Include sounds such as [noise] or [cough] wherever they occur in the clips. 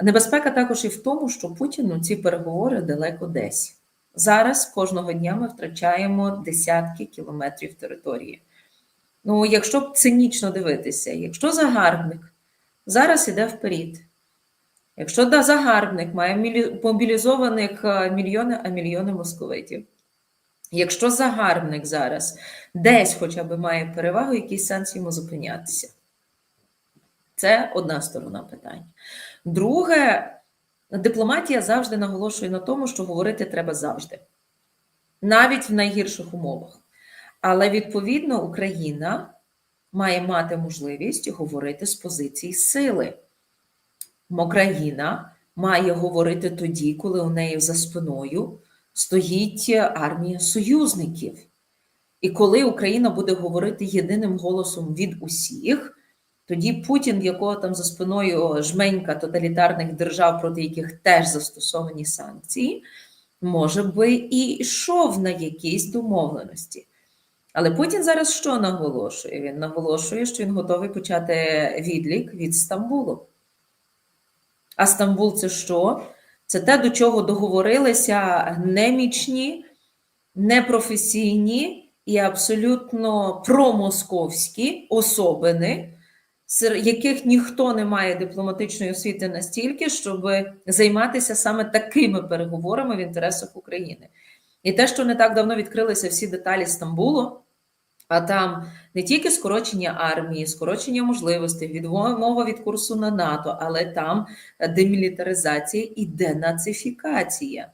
Небезпека також і в тому, що Путіну ці переговори далеко десь. Зараз кожного дня ми втрачаємо десятки кілометрів території. Ну, якщо цинічно дивитися, якщо загарбник зараз іде вперед, якщо да, загарбник має мобілізованих е, мільйони, а мільйони московитів, якщо загарбник зараз десь хоча б має перевагу, який сенс йому зупинятися? Це одна сторона питання. Друге, дипломатія завжди наголошує на тому, що говорити треба завжди, навіть в найгірших умовах. Але відповідно Україна має мати можливість говорити з позиції сили. Україна має говорити тоді, коли у неї за спиною стоїть армія союзників. І коли Україна буде говорити єдиним голосом від усіх, тоді Путін, якого там за спиною жменька тоталітарних держав, проти яких теж застосовані санкції, може би і йшов на якісь домовленості. Але Путін зараз що наголошує? Він наголошує, що він готовий почати відлік від Стамбулу. А Стамбул це що? Це те, до чого договорилися немічні, непрофесійні і абсолютно промосковські особини, яких ніхто не має дипломатичної освіти настільки, щоб займатися саме такими переговорами в інтересах України. І те, що не так давно відкрилися всі деталі Стамбулу, а там не тільки скорочення армії, скорочення можливостей, відмова від курсу на НАТО, але там демілітаризація і денацифікація.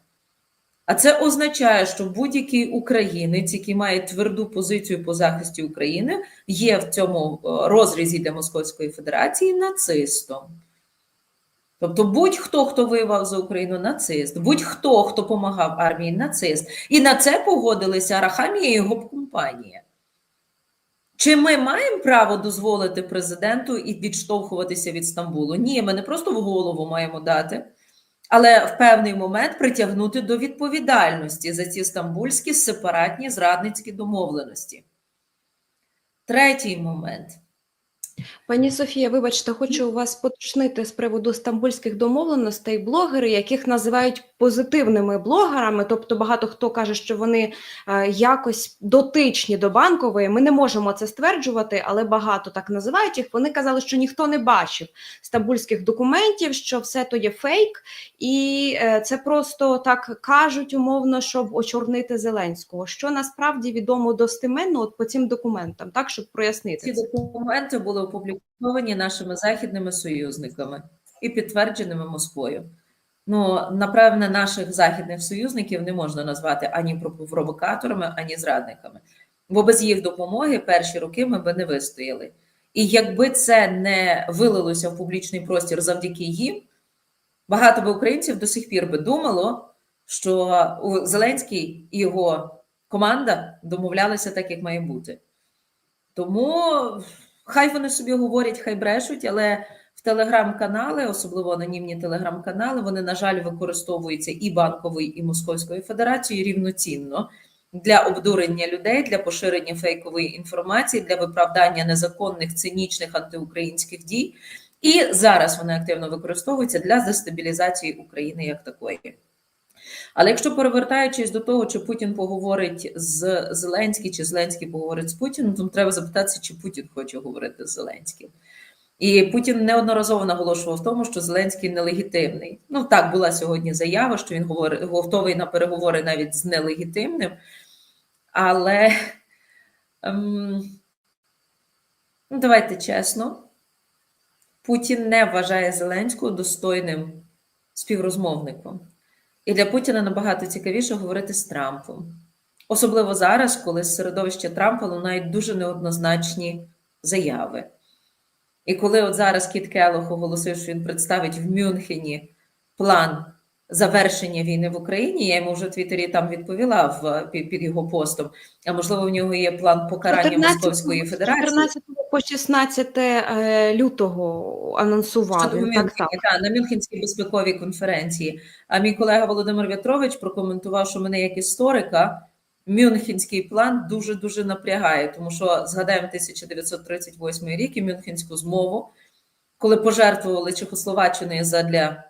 А це означає, що будь-який українець, який має тверду позицію по захисті України, є в цьому е, розрізі для Московської Федерації нацистом. Тобто будь-хто, хто воював за Україну, нацист, будь-хто, хто допомагав армії, нацист. І на це погодилися Арахамія і його компанія. Чи ми маємо право дозволити президенту і відштовхуватися від Стамбулу? Ні, ми не просто в голову маємо дати, але в певний момент притягнути до відповідальності за ці стамбульські сепаратні зрадницькі домовленості. Третій момент. Пані Софія, вибачте, хочу вас поточнити з приводу стамбульських домовленостей блогери, яких називають позитивними блогерами. Тобто багато хто каже, що вони е, якось дотичні до банкової. Ми не можемо це стверджувати, але багато так називають їх. Вони казали, що ніхто не бачив стамбульських документів, що все то є фейк, і е, це просто так кажуть умовно, щоб очорнити Зеленського. Що насправді відомо достеменно от по цим документам, так щоб прояснити Ці документи були опубліковані нашими західними союзниками і підтвердженими Москвою. Ну, напевне, наших західних союзників не можна назвати ані провокаторами, ані зрадниками. Бо без їх допомоги перші роки ми би не вистояли. І якби це не вилилося в публічний простір завдяки їм, багато би українців до сих пір би думало, що Зеленський і його команда домовлялися так, як має бути. Тому хай вони собі говорять, хай брешуть, але в телеграм-канали, особливо анонімні телеграм-канали, вони, на жаль, використовуються і банковою, і Московською Федерацією рівноцінно для обдурення людей, для поширення фейкової інформації, для виправдання незаконних, цинічних антиукраїнських дій. І зараз вони активно використовуються для дестабілізації України як такої. Але якщо перевертаючись до того, чи Путін поговорить з Зеленським, чи Зеленський поговорить з Путіним, то треба запитатися, чи Путін хоче говорити з Зеленським. І Путін неодноразово наголошував в тому, що Зеленський нелегітимний. Ну так була сьогодні заява, що він говорить, готовий на переговори навіть з нелегітимним. Але ем, ну, давайте чесно, Путін не вважає Зеленського достойним співрозмовником. І для Путіна набагато цікавіше говорити з Трампом. Особливо зараз, коли з середовища Трампа лунають дуже неоднозначні заяви. І коли от зараз Кіт Келох оголосив, що він представить в Мюнхені план завершення війни в Україні, я йому вже в Твіттері там відповіла в, під, під його постом. А можливо, в нього є план покарання 14 Московської Федерації. 14 по 16 е, лютого анонсував. Щодо так, Мюнхені, так. та, на Мюнхенській безпековій конференції. А мій колега Володимир В'ятрович прокоментував, що мене як історика Мюнхенський план дуже дуже напрягає, тому що згадаємо 1938 рік і Мюнхенську змову, коли пожертвували Чехословаччиною задля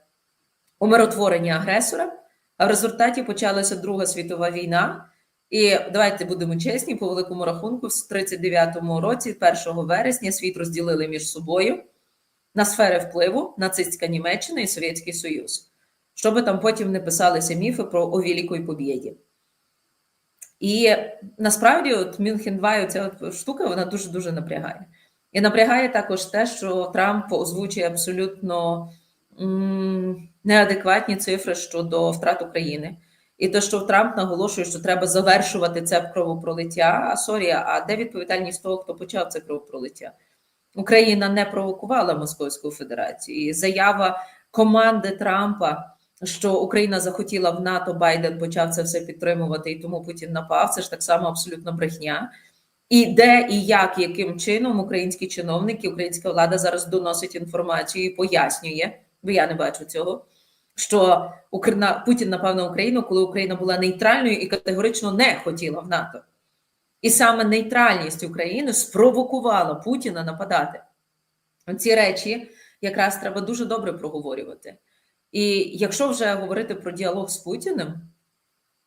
умиротворення агресора, а в результаті почалася Друга світова війна. І давайте будемо чесні, по великому рахунку, в 39-му році, 1 вересня, світ розділили між собою на сфери впливу нацистська Німеччина і Совєтський Союз, щоб там потім не писалися міфи про о Великій Побєді. І насправді, от Мюнхен 2, ця штука, вона дуже-дуже напрягає. І напрягає також те, що Трамп озвучує абсолютно м, неадекватні цифри щодо втрат України. І те, що Трамп наголошує, що треба завершувати це кровопролиття. А сорі, а де відповідальність того, хто почав це кровопролиття? Україна не провокувала Московську Федерацію. І заява команди Трампа, що Україна захотіла в НАТО, Байден почав це все підтримувати, і тому Путін напав. Це ж так само абсолютно брехня. І де і як, яким чином українські чиновники, українська влада зараз доносить інформацію і пояснює, бо я не бачу цього. Що Україна Путін напав на Україну, коли Україна була нейтральною і категорично не хотіла в НАТО. І саме нейтральність України спровокувала Путіна нападати. Ці речі якраз треба дуже добре проговорювати. І якщо вже говорити про діалог з Путіним,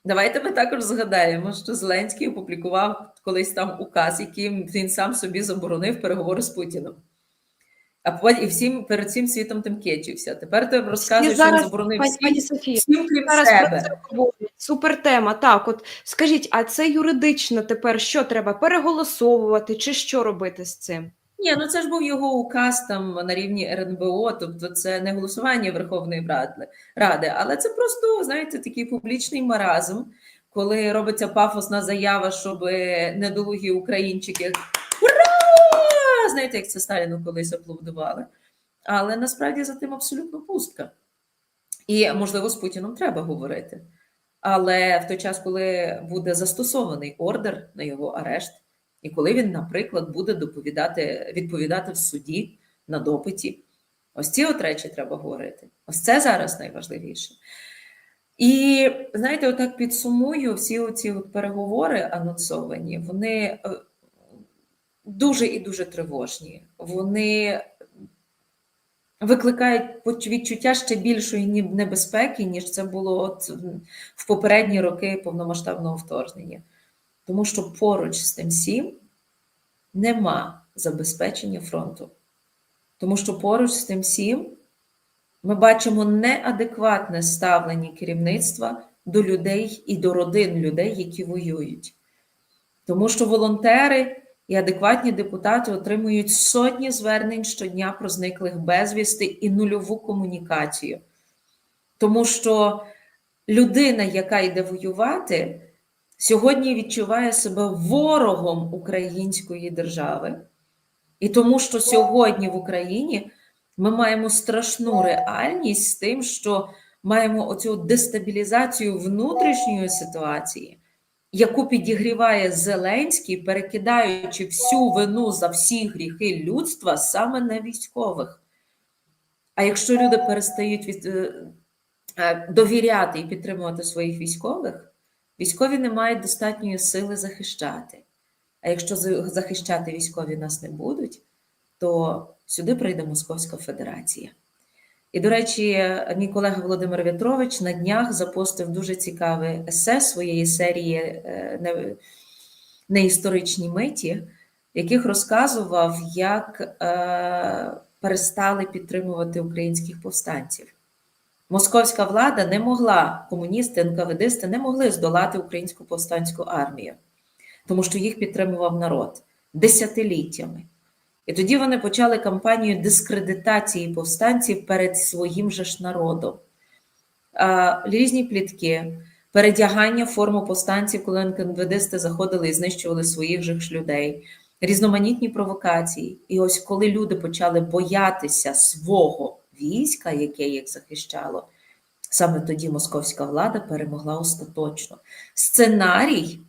давайте ми також згадаємо, що Зеленський опублікував колись там указ, яким він сам собі заборонив переговори з Путіним. А потім і всім перед всім світом тим кечився. Тепер ти розказуєш, що він заборонив пані, всім, пані Софія, всім крім зараз себе. Супер тема. Так, от скажіть, а це юридично тепер що треба переголосовувати, чи що робити з цим? Ні, ну це ж був його указ там на рівні РНБО, тобто це не голосування Верховної Ради, але це просто, знаєте, такий публічний маразм, коли робиться пафосна заява, щоб недолугі українчики! Знаєте, як це Сталіну колись аплодували. Але насправді за тим абсолютно пустка. І, можливо, з Путіном треба говорити. Але в той час, коли буде застосований ордер на його арешт, і коли він, наприклад, буде доповідати, відповідати в суді на допиті, ось ці от речі треба говорити. Ось це зараз найважливіше. І знаєте, отак підсумую всі оці от переговори анонсовані, вони е, дуже і дуже тривожні. Вони викликають відчуття ще більшої небезпеки, ніж це було от в попередні роки повномасштабного вторгнення. Тому що поруч з тим всім нема забезпечення фронту. Тому що поруч з тим всім ми бачимо неадекватне ставлення керівництва до людей і до родин людей, які воюють. Тому що волонтери і адекватні депутати отримують сотні звернень щодня про зниклих безвісти і нульову комунікацію. Тому що людина, яка йде воювати, сьогодні відчуває себе ворогом української держави. І тому, що сьогодні в Україні ми маємо страшну реальність з тим, що маємо оцю дестабілізацію внутрішньої ситуації, яку підігріває Зеленський, перекидаючи всю вину за всі гріхи людства саме на військових. А якщо люди перестають від, е, е, довіряти і підтримувати своїх військових, військові не мають достатньої сили захищати. А якщо захищати військові нас не будуть, то сюди прийде Московська Федерація. І, до речі, мій колега Володимир В'ятрович на днях запостив дуже цікаве есе своєї серії е, неісторичні миті, в яких розказував, як е, перестали підтримувати українських повстанців. Московська влада не могла, комуністи, НКВДисти не могли здолати українську повстанську армію, тому що їх підтримував народ десятиліттями. І тоді вони почали кампанію дискредитації повстанців перед своїм же ж народом. Різні плітки, передягання форму повстанців, коли НКВДисти заходили і знищували своїх же ж людей, різноманітні провокації. І ось коли люди почали боятися свого війська, яке їх захищало, саме тоді московська влада перемогла остаточно. Сценарій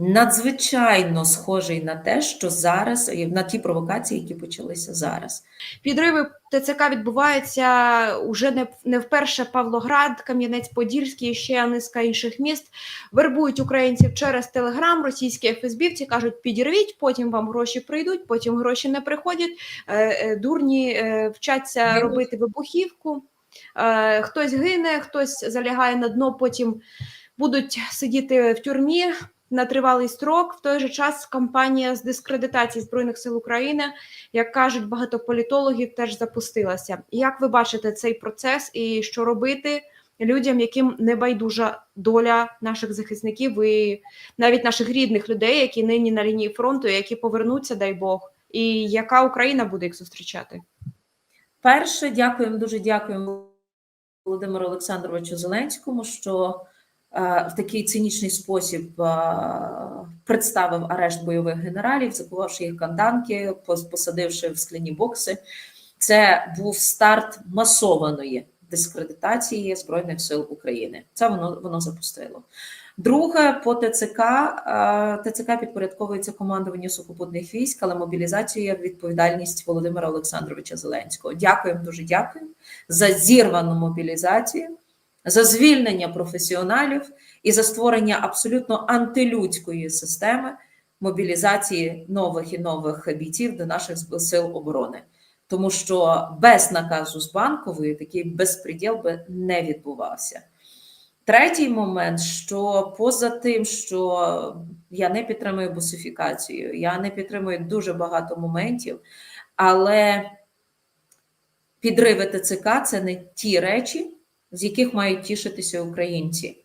надзвичайно схожий на те, що зараз на ті провокації, які почалися зараз. Підриви ТЦК відбуваються уже не, не вперше Павлоград, Кам'янець-Подільський, ще низка інших міст. Вербують українців через Телеграм, російські ФСБівці кажуть, підірвіть, потім вам гроші прийдуть, потім гроші не приходять. Е, е, дурні е, вчаться робити вибухівку. Хтось гине, хтось залягає на дно, потім будуть сидіти в тюрмі на тривалий строк. В той же час кампанія з дискредитації Збройних сил України, як кажуть багато політологів, теж запустилася. Як ви бачите цей процес і що робити людям, яким не байдужа доля наших захисників і навіть наших рідних людей, які нині на лінії фронту, які повернуться, дай Бог, і яка Україна буде їх зустрічати? Перше, дякуємо, дуже дякуємо Володимиру Олександровичу Зеленському, що в такий цинічний спосіб е, представив арешт бойових генералів, закувавши їх канданки, посадивши в скляні бокси. Це був старт масованої дискредитації Збройних сил України. Це воно, воно запустило. Друге, по ТЦК е, ТЦК підпорядковується командуванню сухопутних військ, але мобілізація відповідальність Володимира Олександровича Зеленського. Дякуємо, дуже дякуємо за зірвану мобілізацію, за звільнення професіоналів і за створення абсолютно антилюдської системи мобілізації нових і нових бійців до наших сил оборони. Тому що без наказу з банкової такий безпреділ би не відбувався. Третій момент, що поза тим, що я не підтримую бусифікацію, я не підтримую дуже багато моментів, але підриви ТЦК це не ті речі, з яких мають тішитися українці.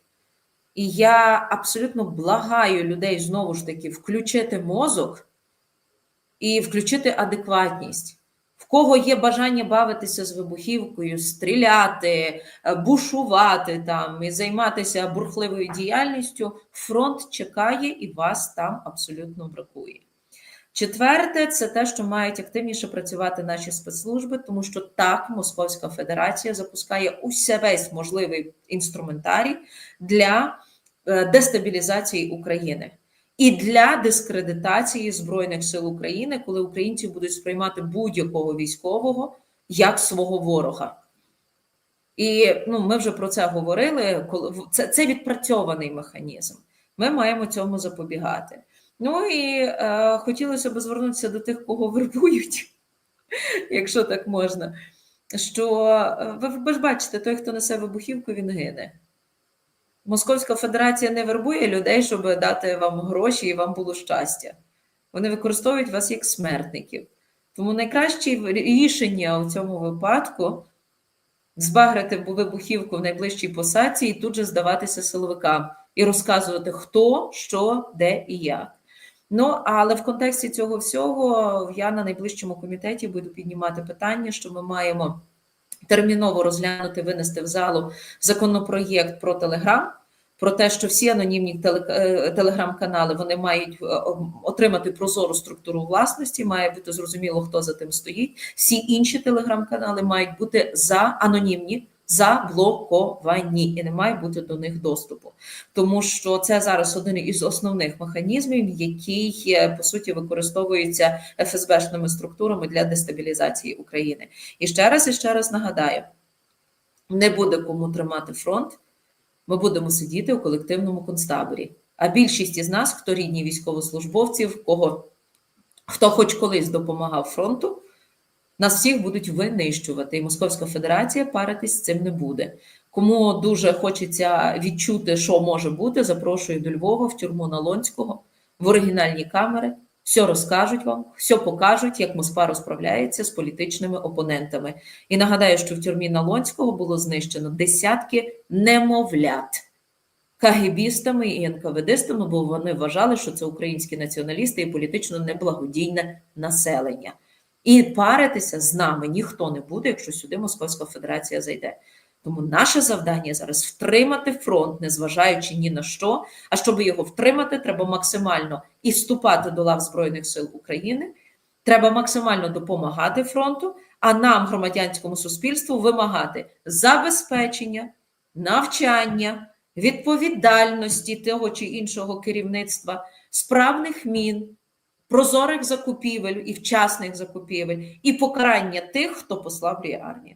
І я абсолютно благаю людей знову ж таки включити мозок і включити адекватність. В кого є бажання бавитися з вибухівкою, стріляти, е, бушувати там і займатися бурхливою діяльністю, фронт чекає і вас там абсолютно бракує. Четверте, це те, що мають активніше працювати наші спецслужби, тому що так Московська Федерація запускає усе весь можливий інструментарій для е, дестабілізації України і для дискредитації Збройних сил України, коли українці будуть сприймати будь-якого військового як свого ворога. І ну, ми вже про це говорили. Коли це, це відпрацьований механізм. Ми маємо цьому запобігати. Ну і е, хотілося б звернутися до тих, кого вербують, [laughs] якщо так можна. Що е, ви, ж бачите, той, хто несе вибухівку, він гине. Московська Федерація не вербує людей, щоб дати вам гроші і вам було щастя. Вони використовують вас як смертників. Тому найкраще рішення у цьому випадку збагрити вибухівку в найближчій посадці і тут же здаватися силовикам і розказувати, хто, що, де і як. Ну, але в контексті цього всього я на найближчому комітеті буду піднімати питання, що ми маємо терміново розглянути, винести в залу законопроєкт про Телеграм, про те, що всі анонімні телеграм-канали вони мають е, отримати прозору структуру власності, має бути зрозуміло, хто за тим стоїть. Всі інші телеграм-канали мають бути за анонімні. Заблоковані і не має бути до них доступу, тому що це зараз один із основних механізмів, який е, по суті використовується ФСБшними структурами для дестабілізації України. І ще раз і ще раз нагадаю: не буде кому тримати фронт. Ми будемо сидіти у колективному концтаборі. А більшість із нас, хто рідні військовослужбовців, кого хто хоч колись допомагав фронту, нас всіх будуть винищувати. І Московська Федерація паритись з цим не буде. Кому дуже хочеться відчути, що може бути, запрошую до Львова в тюрму Налонського в оригінальні камери. Все розкажуть вам, все покажуть, як Москва розправляється з політичними опонентами. І нагадаю, що в тюрмі Налонського було знищено десятки немовлят кагібістами і НКВДстами, бо вони вважали, що це українські націоналісти і політично неблагодійне населення. І паритися з нами ніхто не буде, якщо сюди Московська Федерація зайде. Тому наше завдання зараз втримати фронт, незважаючи ні на що. А щоб його втримати, треба максимально і вступати до лав Збройних сил України. Треба максимально допомагати фронту, а нам, громадянському суспільству, вимагати забезпечення, навчання, відповідальності того чи іншого керівництва, справних мін, прозорих закупівель і вчасних закупівель, і покарання тих, хто послаблює армію.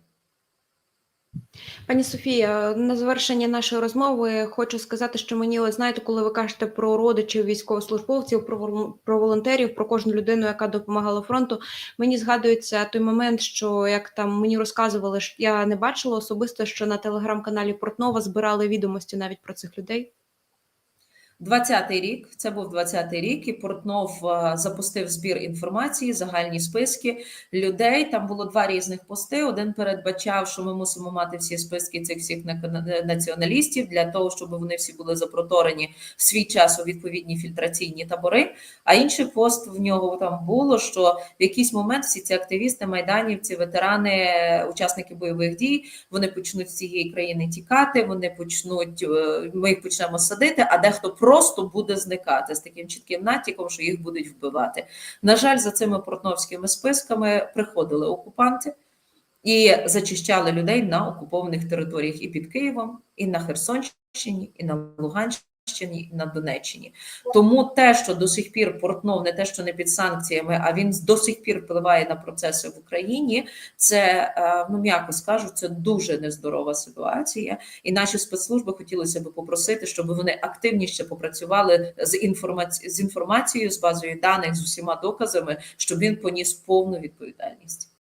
Пані Софія, на завершення нашої розмови хочу сказати, що мені, от знаєте, коли ви кажете про родичів військовослужбовців, про, про волонтерів, про кожну людину, яка допомагала фронту, мені згадується той момент, що як там мені розказували, я не бачила особисто, що на телеграм-каналі Портнова збирали відомості навіть про цих людей. 20-й рік, це був 20-й рік, і Портнов е, запустив збір інформації, загальні списки людей. Там було два різних пости. Один передбачав, що ми мусимо мати всі списки цих всіх націоналістів для того, щоб вони всі були запроторені в свій час у відповідні фільтраційні табори. А інший пост в нього там було, що в якийсь момент всі ці активісти, майданівці, ветерани, учасники бойових дій, вони почнуть з цієї країни тікати. Вони почнуть, е, ми їх почнемо садити, а дехто просто буде зникати з таким чітким натяком, що їх будуть вбивати. На жаль, за цими портновськими списками приходили окупанти і зачищали людей на окупованих територіях і під Києвом, і на Херсонщині, і на Луганщині. На Донеччині, тому те, що до сих пір Портнов не те, що не під санкціями, а він до сих пір впливає на процеси в Україні. Це е, ну м'яко скажу, це дуже нездорова ситуація. І наші спецслужби хотілося б попросити, щоб вони активніше попрацювали з інформаці... з інформацією, з базою даних, з усіма доказами, щоб він поніс повну відповідальність.